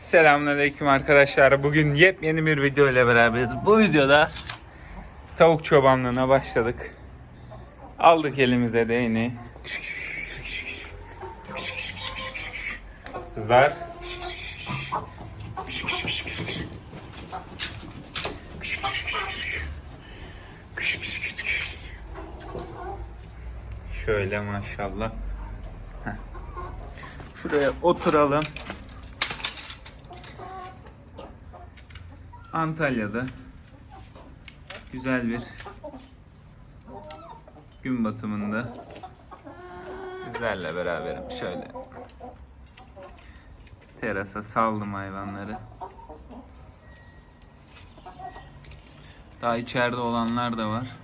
Selamünaleyküm arkadaşlar. Bugün yepyeni bir video ile beraberiz. Bu videoda tavuk çobanlığına başladık. Aldık elimize değneği. Kızlar. Şöyle maşallah. Şuraya oturalım. Antalya'da güzel bir gün batımında sizlerle beraberim. Şöyle terasa saldım hayvanları. Daha içeride olanlar da var.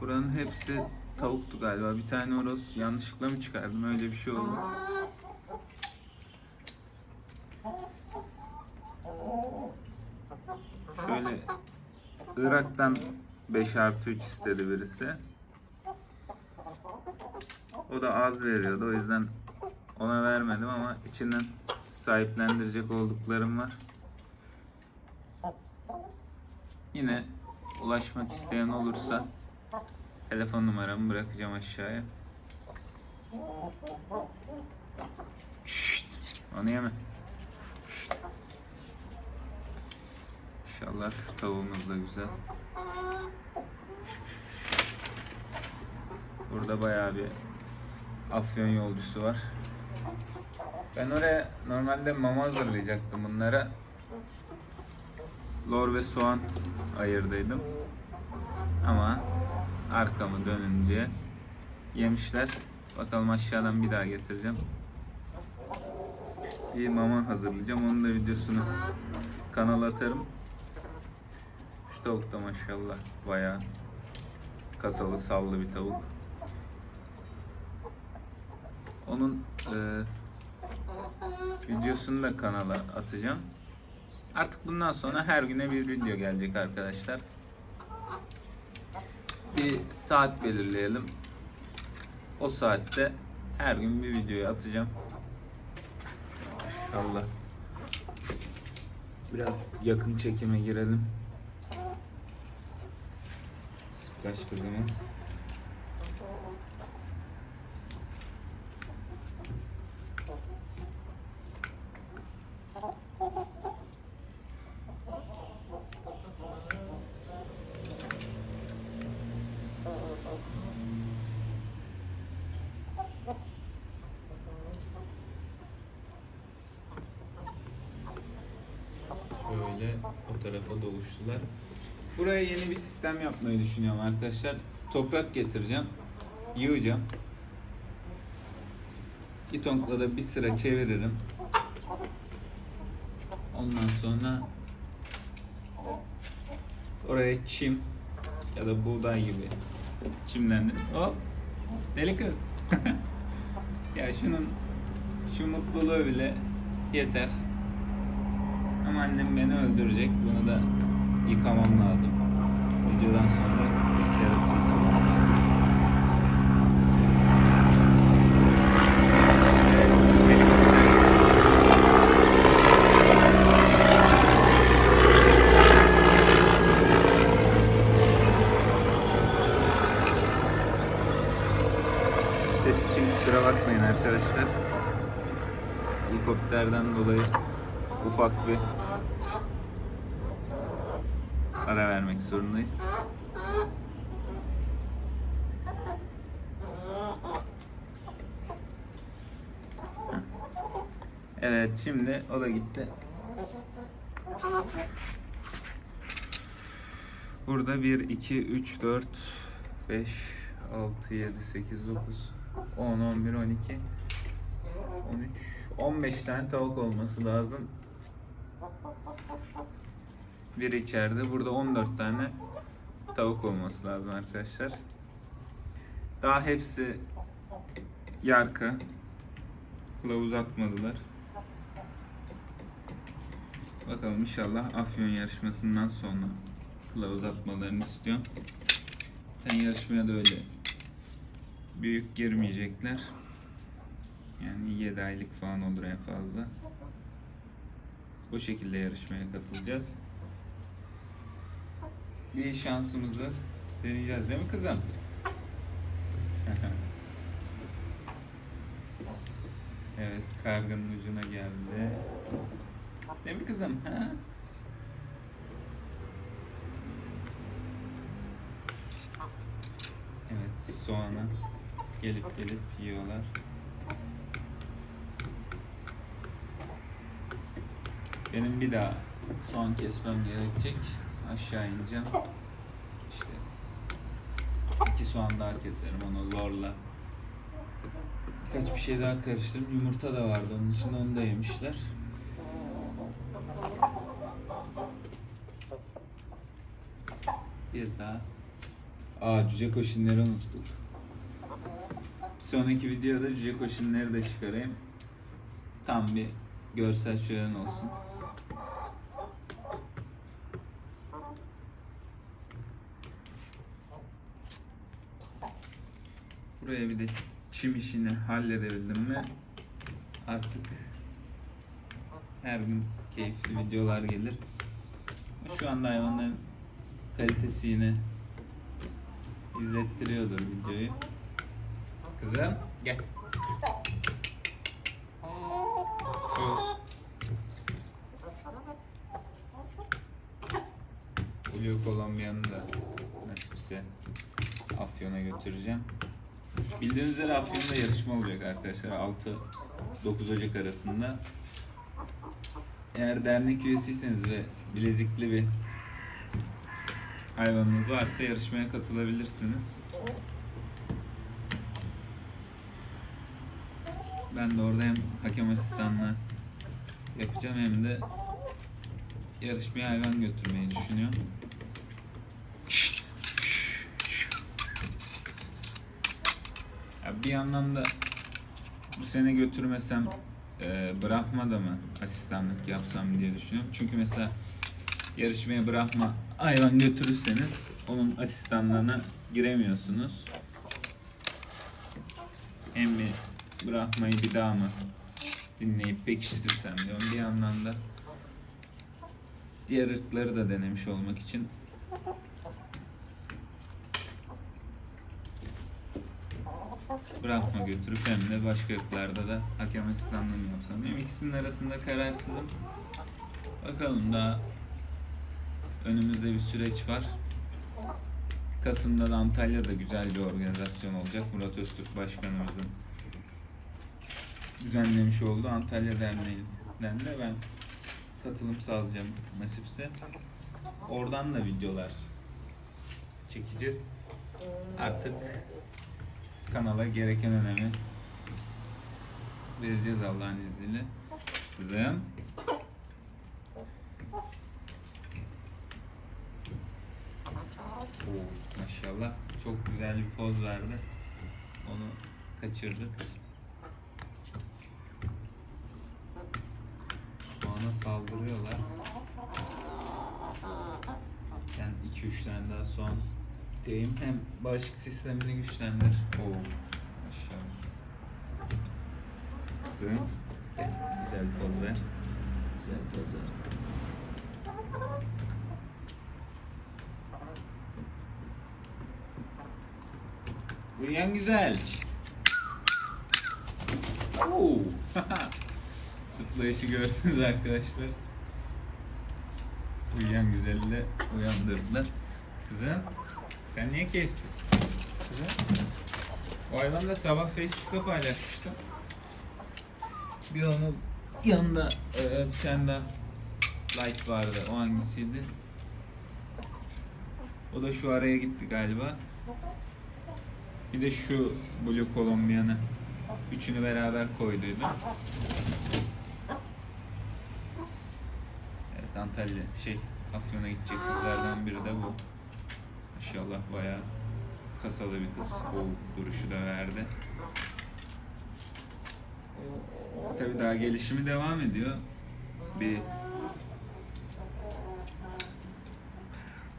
Buranın hepsi tavuktu galiba. Bir tane horoz yanlışlıkla mı çıkardım? Öyle bir şey oldu. Şöyle Irak'tan 5 artı 3 istedi birisi. O da az veriyordu. O yüzden ona vermedim ama içinden sahiplendirecek olduklarım var. Yine ulaşmak isteyen olursa telefon numaramı bırakacağım aşağıya. Şşt, onu yeme. İnşallah şu tavuğumuz da güzel. Burada bayağı bir afyon yolcusu var. Ben oraya normalde mama hazırlayacaktım bunlara. Lor ve soğan ayırdıydım. Ama arkamı dönünce yemişler. Bakalım aşağıdan bir daha getireceğim. Bir mama hazırlayacağım. Onun da videosunu kanala atarım. Tavuk da maşallah bayağı kasalı sallı bir tavuk. Onun e, videosunu da kanala atacağım. Artık bundan sonra her güne bir video gelecek arkadaşlar. Bir saat belirleyelim. O saatte her gün bir videoyu atacağım. İnşallah. Biraz yakın çekime girelim. Splash kızımız. Şöyle o tarafa doluştular. Buraya yeni bir sistem yapmayı düşünüyorum arkadaşlar. Toprak getireceğim. Yığacağım. İtonkla da bir sıra çeviririm. Ondan sonra oraya çim ya da buğday gibi çimlendir. Hop. Deli kız. ya şunun şu mutluluğu bile yeter. Ama annem beni öldürecek. Bunu da yıkamam lazım. Videodan sonra bir terası yıkamam lazım. Ses için kusura bakmayın arkadaşlar. Helikopterden dolayı ufak bir ara vermek zorundayız. Evet şimdi o da gitti. Burada 1, 2, 3, 4, 5, 6, 7, 8, 9, 10, 11, 12, 13, 15 tane tavuk olması lazım. Bir içeride. Burada 14 tane tavuk olması lazım arkadaşlar. Daha hepsi yarka. Kılavuz atmadılar. Bakalım inşallah Afyon yarışmasından sonra kılavuz atmalarını istiyorum. Sen yarışmaya da öyle büyük girmeyecekler. Yani 7 aylık falan olur en fazla. Bu şekilde yarışmaya katılacağız. Bir şansımızı deneyeceğiz değil mi kızım? evet, karganın ucuna geldi. Değil mi kızım? Ha? Evet, soğanı gelip gelip yiyorlar. Benim bir daha soğan kesmem gerekecek. Aşağı ineceğim. İşte iki soğan daha keserim onu zorla. Birkaç bir şey daha karıştırdım. Yumurta da vardı onun içinde onu da yemişler. Bir daha. Aa cüce koşinleri unuttuk. Bir sonraki videoda cüce koşinleri de çıkarayım. Tam bir görsel şölen olsun. Buraya bir de çim işini halledebildim mi artık her gün keyifli videolar gelir. Şu anda hayvanların kalitesi yine izlettiriyordur videoyu. Kızım gel. Şu Blue Colombia'nı da nasipse Afyon'a götüreceğim. Bildiğiniz üzere Afyon'da yarışma olacak arkadaşlar 6-9 Ocak arasında. Eğer dernek üyesiyseniz ve bilezikli bir hayvanınız varsa yarışmaya katılabilirsiniz. Ben de orada hem hakem asistanlığı yapacağım hem de yarışmaya hayvan götürmeyi düşünüyorum. Ya bir yandan da bu sene götürmesem e, Brahma da mı asistanlık yapsam diye düşünüyorum. Çünkü mesela yarışmaya Brahma hayvan götürürseniz onun asistanlığına giremiyorsunuz. Hem bir Brahma'yı bir daha mı dinleyip pekiştirsem diyorum. Bir yandan da diğer ırkları da denemiş olmak için Brahma götürüp hem de başka ırklarda da hakem asistanlığını yapsam. Benim ikisinin arasında kararsızım. Bakalım daha önümüzde bir süreç var. Kasım'da da Antalya'da güzel bir organizasyon olacak. Murat Öztürk Başkanımızın düzenlemiş olduğu Antalya Derneği'nden de ben katılım sağlayacağım nasipse. Oradan da videolar çekeceğiz. Artık kanala gereken önemi vereceğiz Allah'ın izniyle. Kızım. Oo, maşallah çok güzel bir poz verdi. Onu kaçırdık. Soğana saldırıyorlar. Yani 2-3 tane daha soğan diyeyim hem bağışıklık sistemini güçlendir. Oo, maşallah. Kızım, güzel poz ver. Güzel poz ver. Uyuyan güzel. Oo. Zıplayışı gördünüz arkadaşlar. Uyuyan güzeli de uyandırdılar. Kızım, sen niye keyifsiz? Kızım. O hayvan da sabah Facebook'ta paylaşmıştım. Bir onun yanında e, bir tane daha like vardı. O hangisiydi? O da şu araya gitti galiba. Bir de şu Blue Colombian'ı. Üçünü beraber koyduydum. Evet Antalya şey Afyon'a gidecek kızlardan biri de bu. Maşallah bayağı kasalı bir kız. O duruşu da verdi. Tabii daha gelişimi devam ediyor. Bir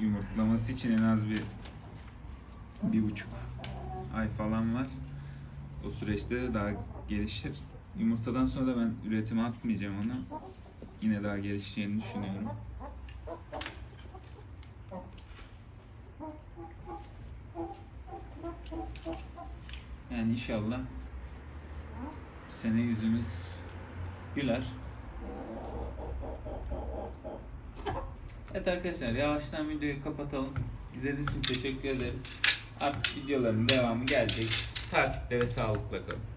yumurtlaması için en az bir bir buçuk ay falan var. O süreçte daha gelişir. Yumurtadan sonra da ben üretime atmayacağım ona. Yine daha gelişeceğini düşünüyorum. Yani inşallah sene yüzümüz güler. Evet arkadaşlar yavaştan videoyu kapatalım. İzlediğiniz için teşekkür ederiz. Artık videoların devamı gelecek. Takipte ve sağlıkla kalın.